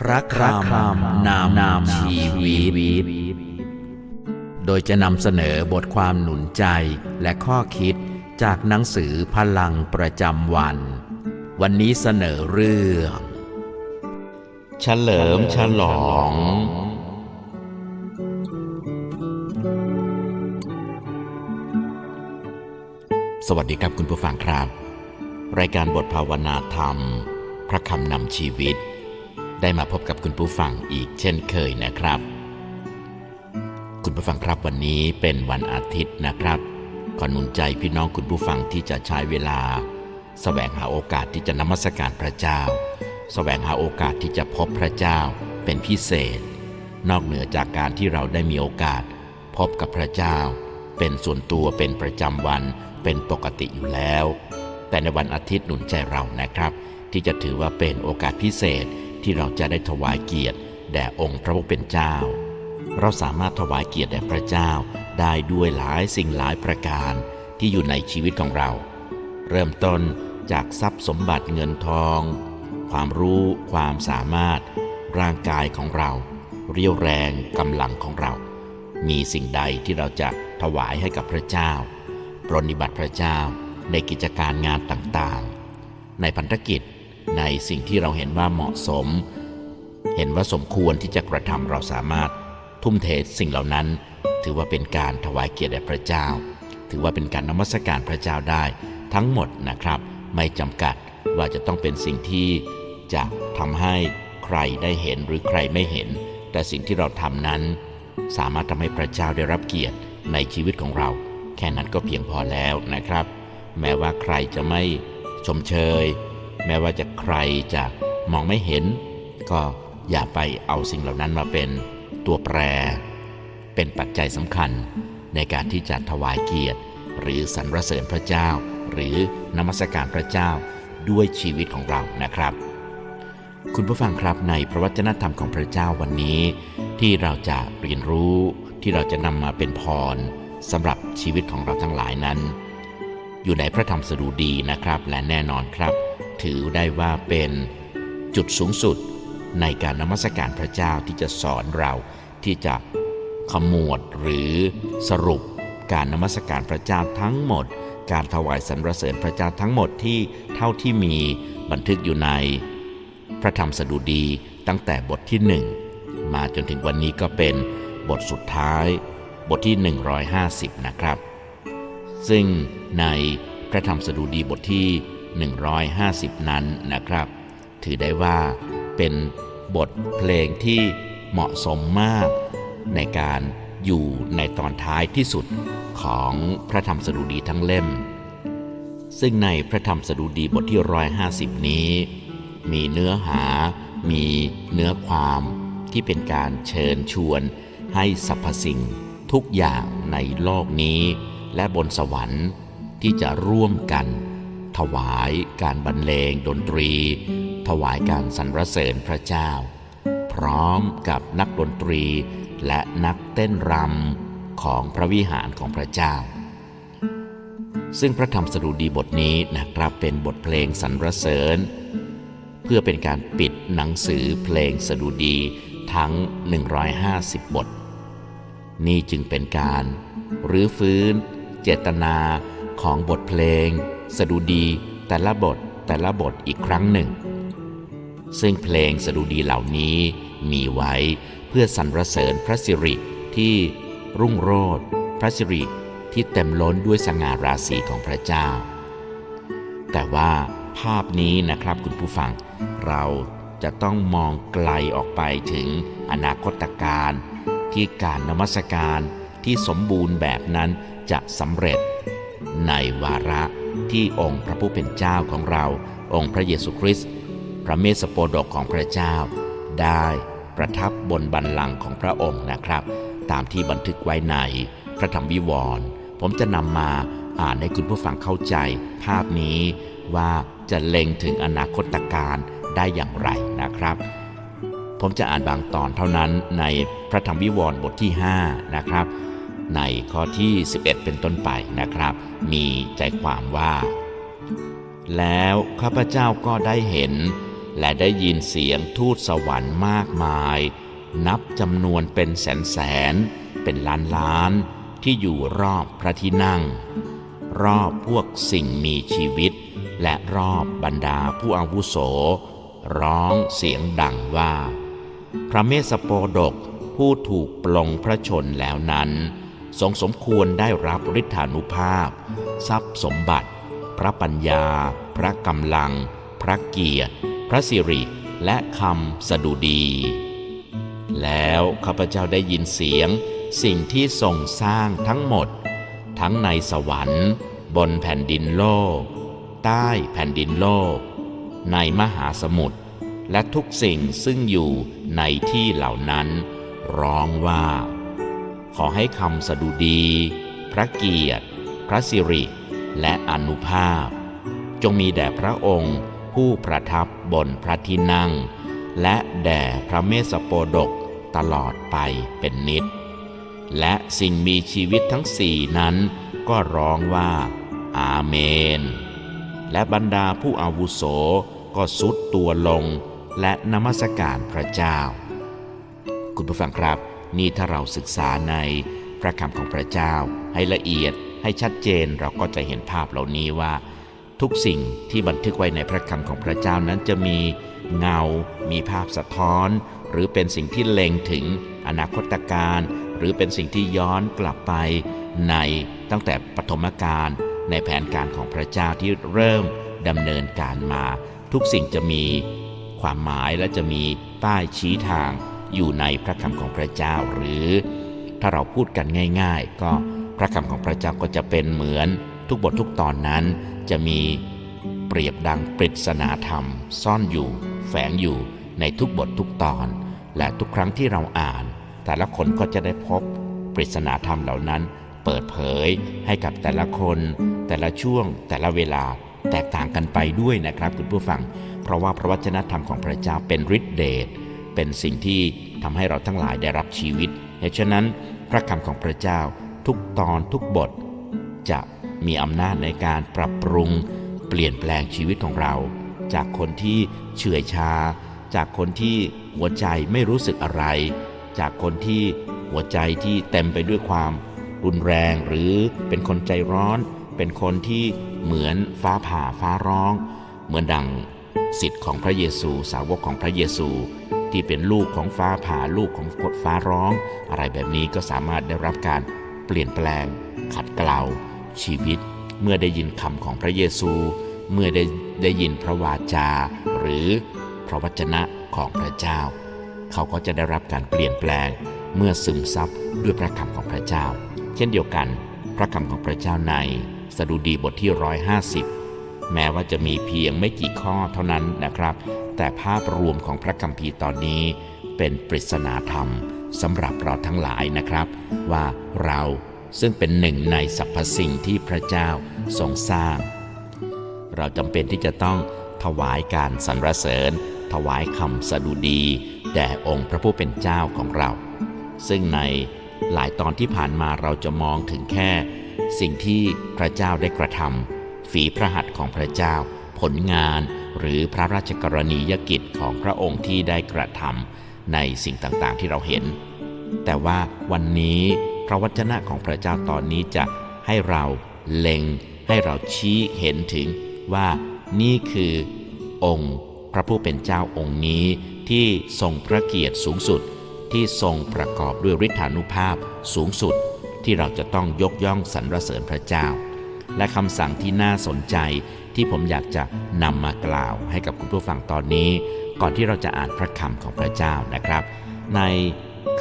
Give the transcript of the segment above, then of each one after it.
พระคำนามนามชีวิต โดยจะนำเสนอบทความหนุนใจและข้อคิดจากหนังสือพลังประจำวัน วันนี้เสนอเรื่อง เฉลิมฉลอง สวัสดีครับคุณผู้ฟังครับ รายการบทภาวนาธรรม พระคำนำชีวิต ได้มาพบกับคุณผู้ฟังอีกเช่นเคยนะครับ คุณผู้ฟังครับวันนี้เป็นวันอาทิตย์นะครับ ขอหนุนใจพี่น้องคุณผู้ฟังที่จะใช้เวลาแสวงหาโอกาสที่จะนมัสการพระเจ้าแสวงหาโอกาสที่จะพบพระเจ้าเป็นพิเศษ นอกเหนือจากการที่เราได้มีโอกาส พบกับพระเจ้า เป็นส่วนตัวเป็นประจำวันเป็นปกติอยู่แล้ว แต่ในวันอาทิตย์หนุนใจเรานะครับ ที่จะถือว่าเป็นโอกาสพิเศษ ที่เราจะได้ถวายเกียรติ แด่องค์พระผู้เป็นเจ้า เราสามารถถวายเกียรติแด่พระเจ้าได้ด้วยหลายสิ่งหลายประการที่อยู่ในชีวิตของเรา เริ่มต้นจากทรัพย์สมบัติเงินทอง ความรู้ ความสามารถ ร่างกายของเรา เรียวแรงกำลังของเรา มีสิ่งใดที่เราจะถวายให้กับพระเจ้า ปรนนิบัติพระเจ้าในกิจการงานต่างๆ ในพันธกิจ ในสิ่งที่เราเห็นว่าเหมาะสม เห็นว่าสมควรที่จะกระทำเราสามารถทุ่มเทสิ่งเหล่านั้น ถือว่าเป็นการถวายเกียรติแด่พระเจ้า ถือว่าเป็นการนมัสการพระเจ้าได้ ทั้งหมดนะครับ ไม่จำกัดว่าจะต้องเป็นสิ่งที่จะทำให้ใครได้เห็นหรือใครไม่เห็น แต่สิ่งที่เราทำนั้น สามารถทำให้พระเจ้าได้รับเกียรติในชีวิตของเรา แค่นั้นก็เพียงพอแล้วนะครับ แม้ว่าใครจะไม่ชมเชย แม้ว่าจะใครจะมองไม่เห็น ก็อย่าไปเอาสิ่งเหล่านั้นมาเป็นตัวแปร เป็นปัจจัยสำคัญในการที่จะถวายเกียรติ หรือสรรเสริญพระเจ้า หรือนมัสการพระเจ้าด้วยชีวิตของเรานะครับ คุณผู้ฟังครับในพระวจนะธรรมของพระเจ้าวันนี้ ที่เราจะเรียนรู้ที่เราจะนำมาเป็นพรสำหรับชีวิตของเราทั้งหลายนั้น อยู่ในพระธรรมสดุดีนะครับ และแน่นอนครับ ถือได้ว่าเป็นจุดสูงสุดในการนมัสการพระเจ้าที่จะสอนเราที่จะขมวดหรือสรุปการนมัสการพระเจ้าทั้งหมด การถวายสรรเสริญพระเจ้าทั้งหมดที่เท่าที่มีบันทึกอยู่ใน พระธรรมสดุดีตั้งแต่บทที่1มาจนถึงวันนี้ก็เป็นบทสุดท้าย บทที่ 150 นะครับ ซึ่งในพระธรรมสดุดีบทที่ 150 นั้นนะครับ ถือได้ว่าเป็นบทเพลงที่เหมาะสมมากในการอยู่ในตอนท้ายที่สุดของพระธรรมสดุดีทั้งเล่ม ซึ่งในพระธรรมสดุดีบทที่ 150 นี้ มีเนื้อหา มีเนื้อความที่เป็นการเชิญชวนให้สรรพสิ่งทุกอย่างในโลกนี้ และบนสวรรค์ที่จะร่วมกัน ถวายการบรรเลงดนตรี ถวายการสรรเสริญพระเจ้า พร้อมกับนักดนตรีและนักเต้นรำของพระวิหารของพระเจ้า ซึ่งพระธรรมสดุดีบทนี้นะครับเป็นบทเพลงสรรเสริญ เพื่อเป็นการปิดหนังสือเพลงสดุดีทั้ง 150 บท นี่จึงเป็นการรื้อฟื้น เจตนาของบทเพลงสดุดีแต่ละบทแต่ละบทอีกครั้งหนึ่ง ซึ่งเพลงสดุดีเหล่านี้มีไว้เพื่อสรรเสริญพระสิริที่รุ่งโรจน์พระสิริที่เต็มล้นด้วยสง่าราศีของพระเจ้า แต่ว่าภาพนี้นะครับคุณผู้ฟัง เราจะต้องมองไกลออกไปถึงอนาคตการ ที่การนมัสการที่สมบูรณ์แบบนั้นจะสำเร็จในวาระ ที่องค์พระผู้เป็นเจ้าของเรา องค์พระเยซูคริสต์พระเมสสโปดกของพระเจ้า ได้ประทับบนบัลลังก์ของพระองค์นะครับ ตามที่บันทึกไว้ในพระธรรมวิวรณ์ผมจะนำมาอ่านให้คุณผู้ฟังเข้าใจ ภาพนี้ว่าจะเล็งถึงอนาคตการได้อย่างไรนะครับ ผมจะอ่านบางตอนเท่านั้นในพระธรรมวิวรณ์บทที่ 5 นะครับ ในข้อที่ 11 เป็นต้นไปนะครับ มีใจความว่า แล้วข้าพเจ้าก็ได้เห็น และได้ยินเสียงทูตสวรรค์มากมาย นับจำนวนเป็นแสนแสน เป็นล้านล้านที่อยู่รอบพระที่นั่ง รอบพวกสิ่งมีชีวิต และรอบบรรดาผู้อาวุโส ร้องเสียงดังว่า พระเมสสโปดกผู้ถูกปลงพระชนแล้วนั้น ทรงสมควรได้รับฤทธานุภาพ ทรัพย์สมบัติ พระปัญญา พระกำลัง พระเกียรติ พระสิริและคำสดุดี แล้วข้าพเจ้าได้ยินเสียง สิ่งที่ทรงสร้างทั้งหมด ทั้งในสวรรค์ บนแผ่นดินโลก ใต้แผ่นดินโลก ในมหาสมุทรและทุกสิ่งซึ่งอยู่ในที่เหล่านั้น ร้องว่า ขอให้คำสดุดี พระเกียรติ พระสิริ และอนุภาพ จงมีแด่พระองค์ผู้ประทับบนพระที่นั่ง และแด่พระเมสสโปดกตลอดไปเป็นนิจและสิ่งมีชีวิตทั้งสี่นั้นก็ร้องว่า อาเมน และบรรดาผู้อาวุโสก็สุดตัวลงและนมัสการพระเจ้า คุณผู้ฟังครับ นี่ถ้าเราศึกษาในพระคำของพระเจ้าให้ละเอียดให้ชัดเจนเราก็จะเห็นภาพเหล่านี้ว่า ทุกสิ่งที่บันทึกไว้ในพระคำของพระเจ้านั้นจะมีเงา มีภาพสะท้อน หรือเป็นสิ่งที่เล็งถึงอนาคตการ หรือเป็นสิ่งที่ย้อนกลับไป ในตั้งแต่ปฐมกาลในแผนการของพระเจ้าที่เริ่มดำเนินการมา ทุกสิ่งจะมีความหมายและจะมีป้ายชี้ทาง อยู่ในพระคำของพระเจ้า หรือถ้าเราพูดกันง่าย ๆ ก็พระคำของพระเจ้าก็จะเป็นเหมือนทุกบททุกตอนนั้นจะมีเปรียบดังปริศนาธรรม ซ่อนอยู่ แฝงอยู่ในทุกบททุกตอน และทุกครั้งที่เราอ่าน แต่ละคนก็จะได้พบปริศนาธรรมเหล่านั้น เปิดเผยให้กับแต่ละคน แต่ละช่วง แต่ละเวลาแตกต่างกันไปด้วยนะครับคุณผู้ฟัง เพราะว่าพระวจนะธรรมของพระเจ้าเป็นฤทธิเดช เป็นสิ่งที่ทำให้เราทั้งหลายได้รับชีวิต เหตุฉะนั้นพระคำของพระเจ้าทุกตอนทุกบท จะมีอำนาจในการปรับปรุง เปลี่ยนแปลงชีวิตของเรา จากคนที่เฉื่อยชา จากคนที่หัวใจไม่รู้สึกอะไร จากคนที่หัวใจที่เต็มไปด้วยความรุนแรงหรือเป็นคนใจร้อน เป็นคนที่เหมือนฟ้าผ่าฟ้าร้อง เหมือนดังสิทธิ์ของพระเยซูสาวกของพระเยซู ที่เป็นลูกของฟ้าผ่าลูกของกดฟ้าร้อง อะไรแบบนี้ก็สามารถได้รับการเปลี่ยนแปลง ขัดเกลาชีวิต เมื่อได้ยินคำของพระเยซู เมื่อได้ได้ยินพระวาจา หรือพระวจนะของพระเจ้า เขาก็จะได้รับการเปลี่ยนแปลง เมื่อซึมซับด้วยพระคำของพระเจ้า เช่นเดียวกัน พระคำของพระเจ้าในสดุดีบทที่ 150 แม้ว่าจะมีเพียงไม่กี่ข้อเท่านั้นนะครับ แต่ภาพรวมของพระคัมภีร์ตอนนี้ เป็นปริศนาธรรมสำหรับเราทั้งหลายนะครับ ว่าเราซึ่งเป็นหนึ่งในสรรพสิ่งที่พระเจ้าทรงสร้าง เราจำเป็นที่จะต้องถวายการสรรเสริญ ถวายคำสดุดีแด่องค์พระผู้เป็นเจ้าของเรา ซึ่งในหลายตอนที่ผ่านมาเราจะมองถึงแค่ สิ่งที่พระเจ้าได้กระทำฝีพระหัตถ์ของพระเจ้า ผลงาน หรือพระราชกรณียกิจของพระองค์ที่ได้กระทำในสิ่งต่างๆที่เราเห็น แต่ว่าวันนี้พระวจนะของพระเจ้าตอนนี้จะให้เราเล็ง ให้เราชี้เห็นถึงว่านี่คือองค์พระผู้เป็นเจ้าองค์นี้ที่ทรงพระเกียรติสูงสุดที่ทรงประกอบด้วยฤทธานุภาพสูงสุด ที่เราจะต้องยกย่องสรรเสริญพระเจ้า และคำสั่งที่น่าสนใจ ที่ผมอยากจะนำมากล่าวให้กับคุณผู้ฟังตอนนี้ ก่อนที่เราจะอ่านพระคำของพระเจ้านะครับ ใน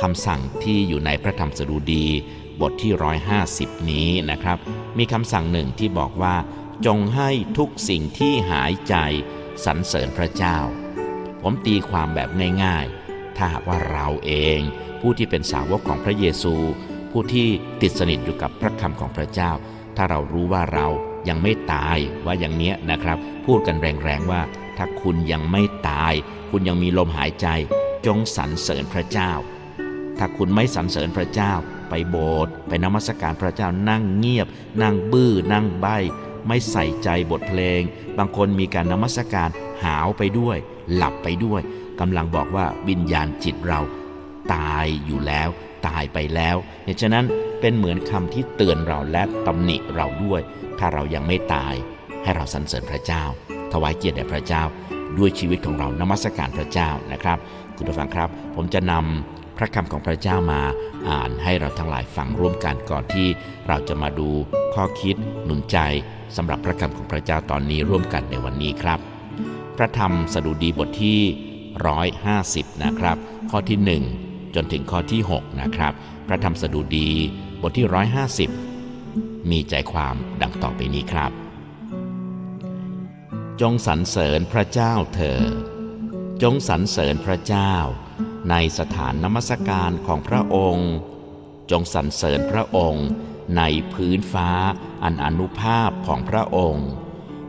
คำสั่งที่อยู่ในพระธรรมสดุดี บทที่ 150 นี้นะครับ มีคำสั่งหนึ่งที่บอกว่า จงให้ทุกสิ่งที่หายใจสรรเสริญพระเจ้า ผมตีความแบบง่ายๆ ถ้าหากว่าเราเอง ผู้ที่เป็นสาวกของพระเยซู ผู้ที่ติดสนิทอยู่กับพระคำของพระเจ้า ถ้าเรารู้ว่าเรา ยังไม่ตายว่าอย่างเนี้ยนะครับ พูดกันแรงๆว่า ถ้าคุณยังไม่ตาย คุณยังมีลมหายใจ จงสรรเสริญพระเจ้า ถ้าคุณไม่สรรเสริญพระเจ้า ไปโบสถ์ไปนมัสการพระเจ้านั่งเงียบ นั่งบื้อ นั่งใบไม่ใส่ใจบทเพลง บางคนมีการนมัสการหาวไปด้วย หลับไปด้วยกำลังบอกว่าวิญญาณจิตเรา ตายอยู่แล้ว ตายไปแล้วเหตุฉะนั้นเป็นเหมือนคำที่เตือนเราและตำหนิเราด้วย ถ้าเรายังไม่ตาย ให้เราสรรเสริญพระเจ้า ถวายเกียรติแด่พระเจ้า ด้วยชีวิตของเรานมัสการพระเจ้านะครับ คุณผู้ฟังครับ ผมจะนำพระคำของพระเจ้ามาอ่านให้เราทั้งหลายฟังร่วมกันก่อนที่เราจะมาดูข้อคิดหนุนใจสำหรับพระคำของพระเจ้าตอนนี้ร่วมกันในวันนี้ครับ พระธรรมสดุดีบทที่ 150 นะครับ ข้อที่ 1 จนถึงข้อที่ 6 นะครับ พระธรรมสดุดีบทที่ 150 มีใจความดังต่อไปนี้ครับ จงสรรเสริญพระเจ้าเถิดจงสรรเสริญพระเจ้า ในสถานนมัสการของพระองค์ จงสรรเสริญพระองค์ในพื้นฟ้าอันอนุภาพของพระองค์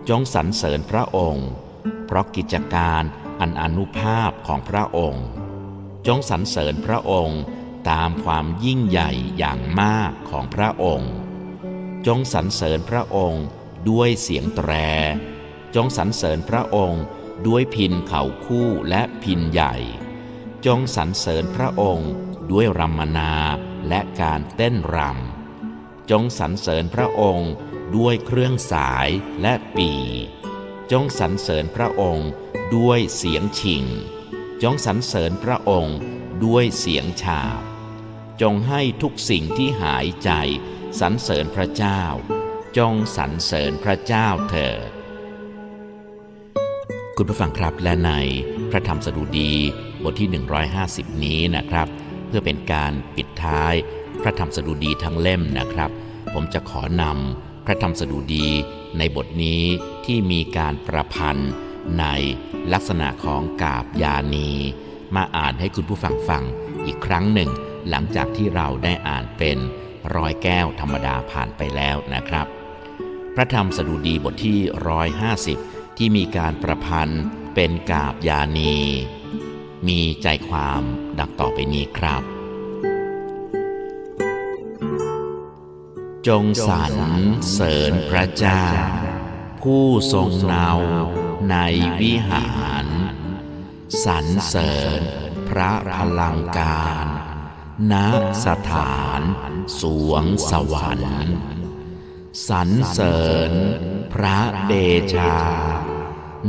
จงสรรเสริญพระองค์ เพราะกิจการอันอนุภาพของพระองค์ จงสรรเสริญพระองค์ตามความยิ่งใหญ่อย่างมากของพระองค์ จงสรรเสริญพระองค์ด้วยเสียงแตร จงสรรเสริญพระองค์ด้วยพินเขาคู่และพินใหญ่ จงสรรเสริญพระองค์ด้วยรัมมนาและการเต้นรำ จงสรรเสริญพระองค์ด้วยเครื่องสายและปี จงสรรเสริญพระองค์ด้วยเสียงชิง จงสรรเสริญพระองค์ด้วยเสียงฉาบ จงให้ทุกสิ่งที่หายใจ สรรเสริญพระเจ้า จงสรรเสริญพระเจ้าเถิดคุณผู้ฟังครับและในพระธรรมสดุดีบทที่ 150 นี้นะครับ เพื่อเป็นการปิดท้ายพระธรรมสดุดีทั้งเล่มนะครับ ผมจะขอนำพระธรรมสดุดีในบทนี้ที่มีการประพันธ์ในลักษณะของกาบยานี มาอ่านให้คุณผู้ฟังฟังอีกครั้งหนึ่ง หลังจากที่เราได้อ่านเป็น ร้อยแก้วธรรมดาผ่านไปแล้วนะครับ พระธรรมสดุดีบทที่ 150 ที่มีการประพันธ์เป็นกาบยานี มีใจความดังต่อไปนี้ครับ จงสรรเสริญพระเจ้า ผู้ทรงเนาในวิหารสรรเสริญพระพลังการ ณสถาน สวงสวรรค์สรรเสริญพระเดชา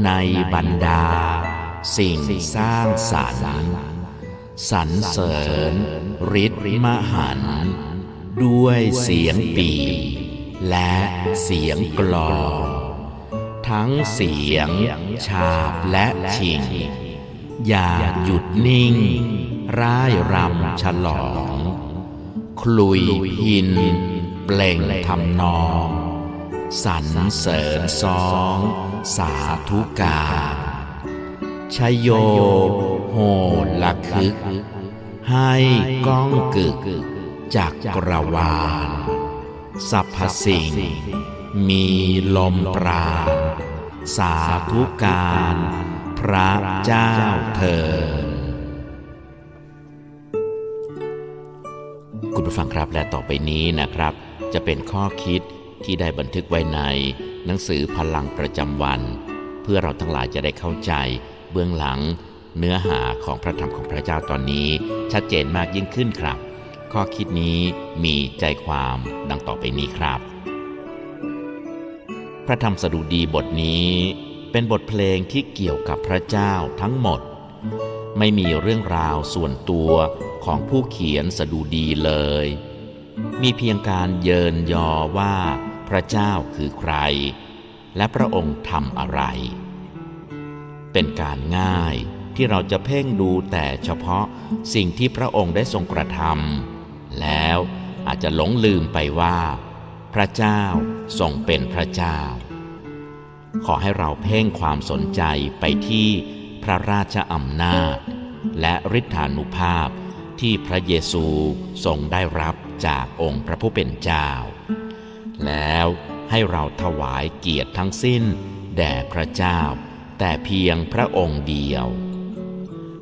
ในบรรดา สิ่งสร้างสรรค์สรรเสริญฤทธิ์มหันด้วยเสียงปี และเสียงกลอง ทั้งเสียงฉาบและชิง อย่าหยุดนิ่ง ร่ายรำฉลอง คลุยพินเปล่งทำนองสรรเสริญซอง สาธุการชโยโหละคึก ให้ก้องกึกจากกรวาลสรรพสิ่ง มีลมปราณสาธุการ พระเจ้าเถิด ผู้ฟังครับและต่อไปนี้นะครับ จะเป็นข้อคิดที่ได้บันทึกไว้ใน หนังสือพลังประจำวัน เพื่อเราทั้งหลายจะได้เข้าใจ เบื้องหลัง เนื้อหาของพระธรรมของพระเจ้าตอนนี้ ชัดเจนมากยิ่งขึ้นครับ ข้อคิดนี้มีใจความดังต่อไปนี้ครับ พระธรรมสดุดีบทนี้ เป็นบทเพลงที่เกี่ยวกับพระเจ้าทั้งหมด ไม่มีเรื่องราวส่วนตัวของผู้เขียนสดุดีเลย มีเพียงการเยินยอว่าพระเจ้าคือใคร และพระองค์ทำอะไร เป็นการง่ายที่เราจะเพ่งดูแต่เฉพาะสิ่งที่พระองค์ได้ทรงกระทำแล้วอาจจะหลงลืมไปว่า พระเจ้าทรงเป็นพระเจ้า ขอให้เราเพ่งความสนใจไปที่ พระราชอำนาจ และฤทธานุภาพที่พระเยซูทรงได้รับจากองค์พระผู้เป็นเจ้า แล้วให้เราถวายเกียรติทั้งสิ้น แด่พระเจ้า แต่เพียงพระองค์เดียว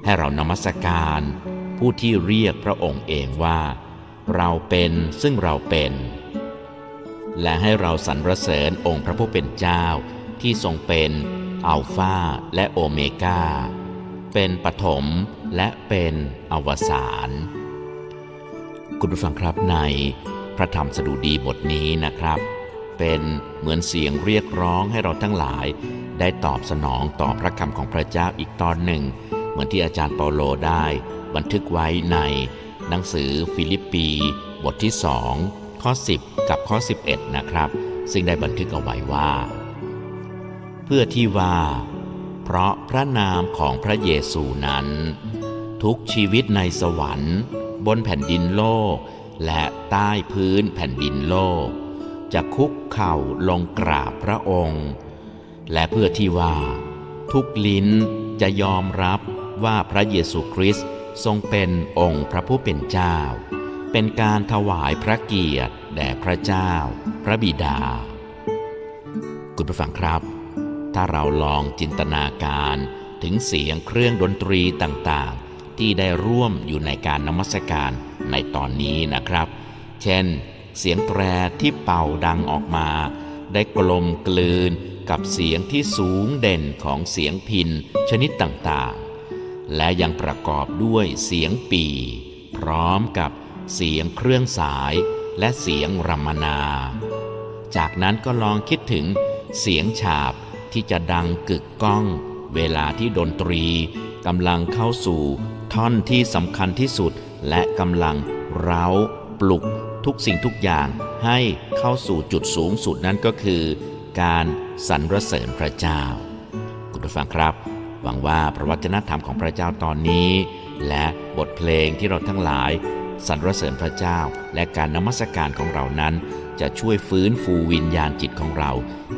ให้เรานมัสการ ผู้ที่เรียกพระองค์เองว่า เราเป็นซึ่งเราเป็น และให้เราสรรเสริญองค์พระผู้เป็นเจ้าที่ทรงเป็น อัลฟาและโอเมกาเป็นปฐมและเป็นอวสานคุณผู้ฟังครับในพระธรรมสดุดีบทนี้นะครับ เป็นเหมือนเสียงเรียกร้องให้เราทั้งหลาย ได้ตอบสนองต่อพระคำของพระเจ้าอีกตอนหนึ่ง เหมือนที่อาจารย์เปาโลได้ บันทึกไว้ในหนังสือฟิลิปปี บทที่ 2 ข้อ 10 กับข้อ 11 นะครับ ซึ่งได้บันทึกเอาไว้ว่า เพื่อที่ว่า เพราะพระนามของพระเยซูนั้น ทุกชีวิตในสวรรค์ บนแผ่นดินโลก และใต้พื้นแผ่นดินโลก จะคุกเข่าลงกราบพระองค์ และเพื่อที่ว่า ทุกลิ้นจะยอมรับว่าพระเยซูคริสต์ทรงเป็นองค์พระผู้เป็นเจ้า เป็นการถวายพระเกียรติแด่พระเจ้า พระบิดา คุณผู้ฟังครับ ถ้าเราลองจินตนาการถึงเสียงเครื่องดนตรีต่างๆ ที่ได้ร่วมอยู่ในการนมัสการในตอนนี้นะครับ เช่น เสียงแตรที่เป่าดังออกมา ได้กลมกลืนกับเสียงที่สูงเด่นของเสียงพินชนิดต่างๆ และยังประกอบด้วยเสียงปีพร้อมกับเสียงเครื่องสายและเสียงรัมมนา จากนั้นก็ลองคิดถึงเสียงฉาบ ที่จะดังกึกก้อง เวลาที่ดนตรีกำลังเข้าสู่ ท่อนที่สำคัญที่สุด และกำลังเร้า ปลุก ทุกสิ่งทุกอย่างให้เข้าสู่จุดสูงสุดนั่นก็คือ การสรรเสริญพระเจ้า คุณผู้ฟังครับ หวังว่าพระวจนะธรรมของพระเจ้าตอนนี้ และบทเพลงที่เราทั้งหลาย สรรเสริญพระเจ้า และการนมัสการของเรานั้น จะช่วยฟื้นฟูวิญญาณจิตของเรา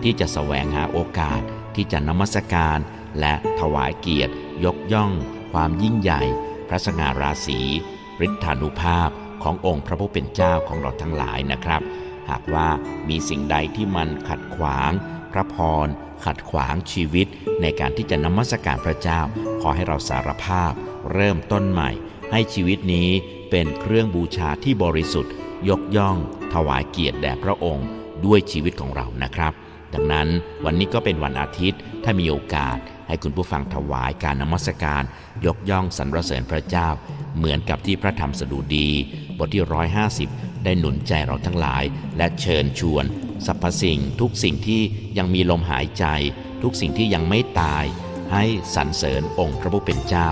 ที่จะแสวงหาโอกาส ที่จะนมัสการ และถวายเกียรติ ยกย่อง ความยิ่งใหญ่ พระสง่าราศีฤทธานุภาพขององค์พระผู้เป็นเจ้าของเราทั้งหลายนะครับ หากว่ามีสิ่งใดที่มันขัดขวาง พระพร ขัดขวางชีวิต ในการที่จะนมัสการพระเจ้า ขอให้เราสารภาพ เริ่มต้นใหม่ ให้ชีวิตนี้ เป็นเครื่องบูชาที่บริสุทธิ์ ยกย่อง ถวายเกียรติแด่พระองค์ด้วยชีวิตของเรานะครับ ดังนั้นวันนี้ก็เป็นวันอาทิตย์ถ้ามีโอกาส ให้คุณผู้ฟังถวายการนมัสการ ยกย่องสรรเสริญพระเจ้า เหมือนกับที่พระธรรมสดุดี บทที่ 150 ได้หนุนใจเราทั้งหลาย และเชิญชวนสรรพสิ่ง ทุกสิ่งที่ยังมีลมหายใจ ทุกสิ่งที่ยังไม่ตาย ให้สรรเสริญองค์พระผู้เป็นเจ้า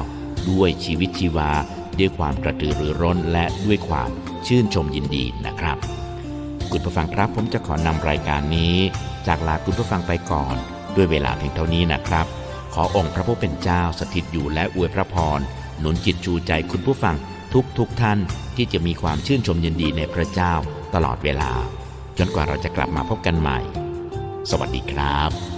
ด้วยชีวิตชีวา ด้วยความกระตือรือร้นและด้วยความชื่นชมยินดีนะครับ คุณผู้ฟังครับผมจะขอนำรายการนี้ จากลาคุณผู้ฟังไปก่อน ด้วยเวลาเพียงเท่านี้นะครับ ขอองค์พระผู้เป็นเจ้าสถิตอยู่และอวยพระพรหนุนจิตชูใจคุณผู้ฟังทุกทุกท่านที่จะมีความชื่นชมยินดีในพระเจ้าตลอดเวลา จนกว่าเราจะกลับมาพบกันใหม่ สวัสดีครับ